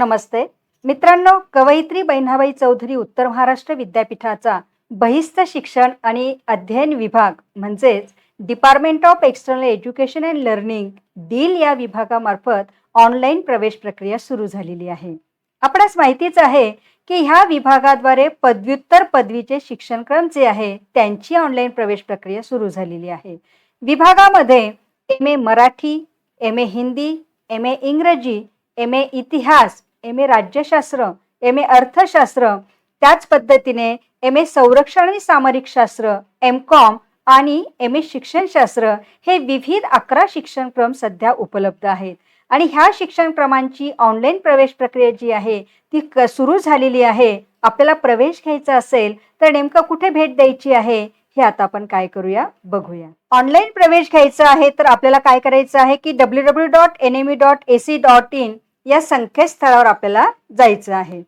नमस्ते. मित्रांनो कवयित्री बहिणाबाई चौधरी उत्तर महाराष्ट्र विद्यापीठाचा बहिस्त शिक्षण आणि अध्ययन विभाग म्हणजेच department of external education and learning DEEL या विभागामार्फत ऑनलाईन प्रवेश प्रक्रिया सुरू झालेली आहे. आपणास माहितीच आहे की ह्या विभागाद्वारे पदव्युत्तर पदवीचे शिक्षणक्रम जे आहे त्यांची ऑनलाईन प्रवेश प्रक्रिया सुरू झालेली आहे. विभागामध्ये M A Marathi M A Hindi M A इंग्रजी एम ए इतिहास एम ए राज्यशास्त्र एम ए अर्थशास्त्र त्याच पद्धतीने एम ए संरक्षण आणि सामरिक शास्त्र एम कॉम आणि एम ए शिक्षणशास्त्र हे विविध अकरा शिक्षणक्रम सध्या उपलब्ध आहेत. आणि ह्या शिक्षणक्रमांची ऑनलाईन प्रवेश प्रक्रिया जी आहे ती क सुरू झालेली आहे. आपल्याला प्रवेश घ्यायचा असेल तर नेमकं कुठे भेट द्यायची आहे हे आता आपण काय करूया बघूया. ऑनलाईन प्रवेश घ्यायचा आहे तर आपल्याला काय करायचं आहे की W W dot N M E dot A C dot in या संकेतस्थळावर आपल्याला जायचं आहे.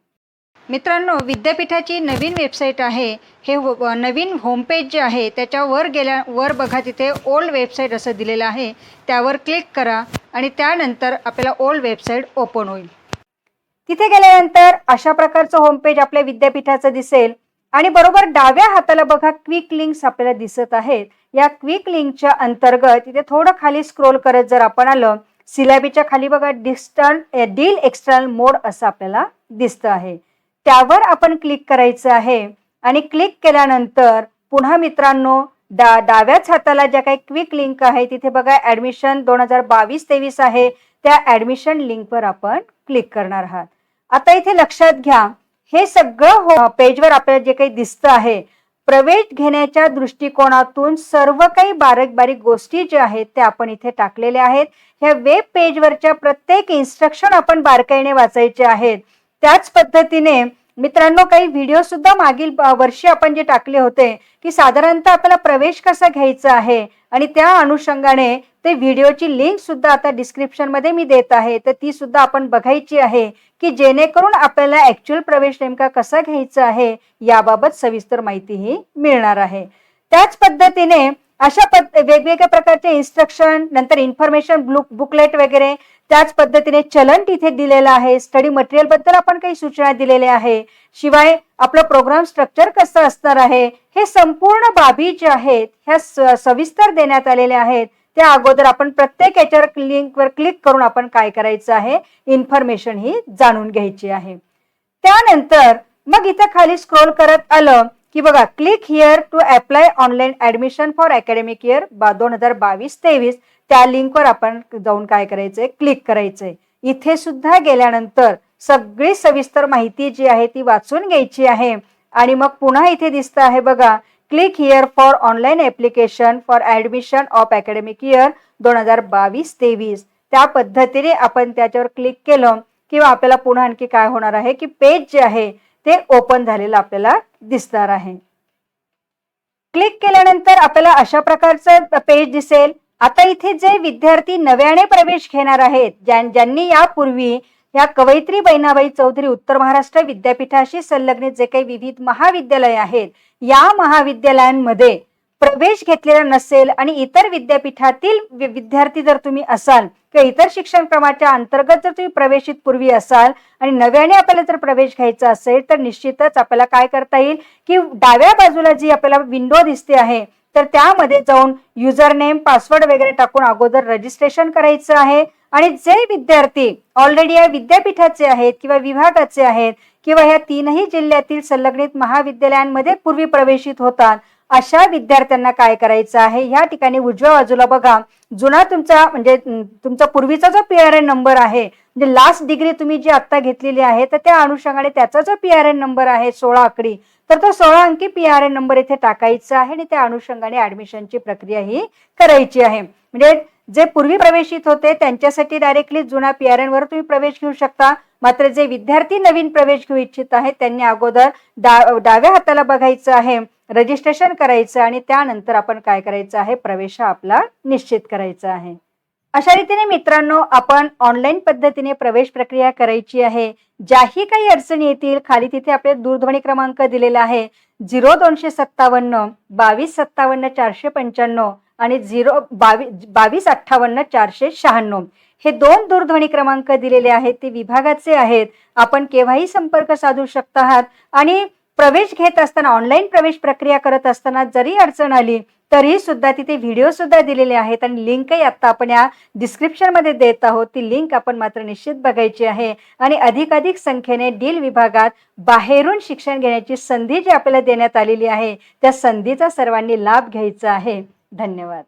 मित्रांनो विद्यापीठाची नवीन वेबसाईट आहे. हे हो- नवीन होमपेज जे आहे त्याच्यावर गेल्या वर बघा तिथे ओल्ड वेबसाईट असं दिलेलं आहे. त्यावर क्लिक करा आणि त्यानंतर आपल्याला ओल्ड वेबसाईट ओपन होईल. तिथे गेल्यानंतर अशा प्रकारचं होमपेज आपल्या विद्यापीठाचं दिसेल. आणि बरोबर डाव्या हाताला बघा क्विक लिंक्स आपल्याला दिसत आहेत. या क्विक लिंकच्या अंतर्गत तिथे थोडं खाली स्क्रोल करत जर आपण आलं सिलॅबीच्या खाली बघा डिस्टर्न डील एक्सटर्नल मोड असं आपल्याला दिसतं आहे. त्यावर आपण क्लिक करायचं आहे आणि क्लिक केल्यानंतर पुन्हा मित्रांनो डा डाव्याच हाताला ज्या काही क्विक लिंक आहे तिथे बघा ऍडमिशन दोन हजार बावीस तेवीस आहे. त्या ॲडमिशन लिंकवर आपण क्लिक करणार आहात. आता इथे लक्षात घ्या हे सगळं हो पेजवर आपल्याला जे काही दिसतं आहे प्रवेश घेण्याच्या दृष्टिकोनातून सर्व काही बारीक बारीक गोष्टी ज्या आहेत त्या आपण इथे टाकलेल्या आहेत. ह्या वेब पेजवरच्या प्रत्येक इन्स्ट्रक्शन आपण बारकाईने वाचायचे आहेत. त्याच पद्धतीने मित्रांनो काही व्हिडिओ सुद्धा मागील वर्षी आपण जे टाकले होते की साधारणतः आपल्याला प्रवेश कसा घ्यायचा आहे आणि त्या अनुषंगाने ते व्हिडिओची लिंक सुद्धा आता डिस्क्रिप्शनमध्ये मी देत आहे. तर ती सुद्धा आपण बघायची आहे की जेणेकरून आपल्याला ऍक्च्युअल प्रवेश नेमका कसा घ्यायचा आहे याबाबत सविस्तर माहितीही मिळणार आहे. त्याच पद्धतीने अशा पद वेगवेगळ्या प्रकारचे इन्स्ट्रक्शन नंतर इन्फॉर्मेशन बुक बुकलेट वगैरे त्याच पद्धतीने चलन तिथे दिलेलं आहे. स्टडी मटेरियलबद्दल आपण काही सूचना दिलेल्या आहे. शिवाय आपलं प्रोग्राम स्ट्रक्चर कसं असणार आहे? हे संपूर्ण बाबी ज्या आहेत ह्या सविस्तर देण्यात आलेल्या आहेत. त्या अगोदर आपण प्रत्येक याच्यावर लिंकवर क्लिक करून आपण काय करायचं आहे इन्फॉर्मेशन ही जाणून घ्यायची आहे. त्यानंतर मग इथं खाली स्क्रोल करत आलं की बघा click here to apply online admission for academic year दोन हजार बावीस तेवीस त्या लिंकवर आपण जाऊन काय करायचंय? क्लिक करायचंय. इथे सुद्धा गेल्यानंतर सगळी सविस्तर माहिती जी आहे ती वाचून घ्यायची आहे. आणि मग पुन्हा इथे दिसतं आहे बघा click here for online application for admission of academic year दोन हजार बावीस तेवीस त्या पद्धतीने आपण त्याच्यावर क्लिक केलं किंवा आपल्याला पुन्हा आणखी काय होणार आहे की पेज जे आहे ते ओपन झालेलं आपल्याला दिसणार आहे. क्लिक केल्यानंतर आपल्याला अशा प्रकारचं पेज दिसेल. आता इथे जे विद्यार्थी नव्याने प्रवेश घेणार आहेत ज्यांनी यापूर्वी या कवयित्री बहिणाबाई चौधरी उत्तर महाराष्ट्र विद्यापीठाशी संलग्नित जे काही विविध महाविद्यालय आहेत या महाविद्यालयांमध्ये प्रवेश घेतलेला नसेल आणि इतर विद्यापीठातील विद्यार्थी जर तुम्ही असाल किंवा इतर शिक्षण क्रमाच्या अंतर्गत जर तुम्ही प्रवेशित पूर्वी असाल आणि नव्याने आपल्याला जर प्रवेश घ्यायचा असेल तर निश्चितच आपल्याला काय करता येईल की डाव्या बाजूला जी आपल्याला विंडो दिसते आहे तर त्यामध्ये जाऊन युजर नेम पासवर्ड वगैरे टाकून अगोदर रजिस्ट्रेशन करायचं आहे. आणि जे विद्यार्थी ऑलरेडी या विद्यापीठाचे आहेत किंवा विभागाचे आहेत किंवा ह्या तीनही जिल्ह्यातील संलग्नित महाविद्यालयांमध्ये पूर्वी प्रवेशित होतात अशा विद्यार्थ्यांना काय करायचं आहे? ह्या ठिकाणी उजव्या बाजूला बघा. जुना तुमचा म्हणजे तुमचा पूर्वीचा जो पी आर एन नंबर आहे म्हणजे लास्ट डिग्री तुम्ही जी आता घेतलेली आहे तर त्या अनुषंगाने त्याचा जो पी आर एन नंबर आहे सोळा आकडी तर तो सोळा अंकी पी आर एन नंबर इथे टाकायचा आहे आणि त्या अनुषंगाने ऍडमिशनची प्रक्रिया ही करायची आहे. म्हणजे जे पूर्वी प्रवेशित होते त्यांच्यासाठी डायरेक्टली जुना पी आर एन वर तुम्ही प्रवेश घेऊ शकता. मात्र जे विद्यार्थी नवीन प्रवेश घेऊ इच्छित आहेत त्यांनी अगोदर डा डाव्या हाताला बघायचं आहे रजिस्ट्रेशन करायचं आणि त्यानंतर आपण काय करायचं आहे प्रवेश हा आपला निश्चित करायचा आहे. अशा रीतीने मित्रांनो आपण ऑनलाईन पद्धतीने प्रवेश प्रक्रिया करायची आहे. ज्याही काही अडचणी येतील खाली तिथे आपले दूरध्वनी क्रमांक दिलेला आहे. झिरो दोनशे सत्तावन्न बावीस सत्तावन्न चारशे पंच्याण्णव आणि झिरो बावीस बावीस अठ्ठावन्न चारशे शहाण्णव. हे दोन दूरध्वनी क्रमांक दिलेले आहेत ते विभागाचे आहेत. आपण केव्हाही संपर्क साधू शकता आहात आणि प्रवेश घेत असताना ऑनलाईन प्रवेश प्रक्रिया करत असताना जरी अडचण आली तरी सुद्धा तिथे व्हिडिओ सुद्धा दिलेले आहेत आणि लिंकही आता आपण या डिस्क्रिप्शनमध्ये देत आहोत. ती लिंक आपण मात्र निश्चित बघायची आहे आणि अधिकाधिक संख्येने डील विभागात बाहेरून शिक्षण घेण्याची संधी जी आपल्याला देण्यात आलेली आहे त्या संधीचा सर्वांनी लाभ घ्यायचा आहे. धन्यवाद.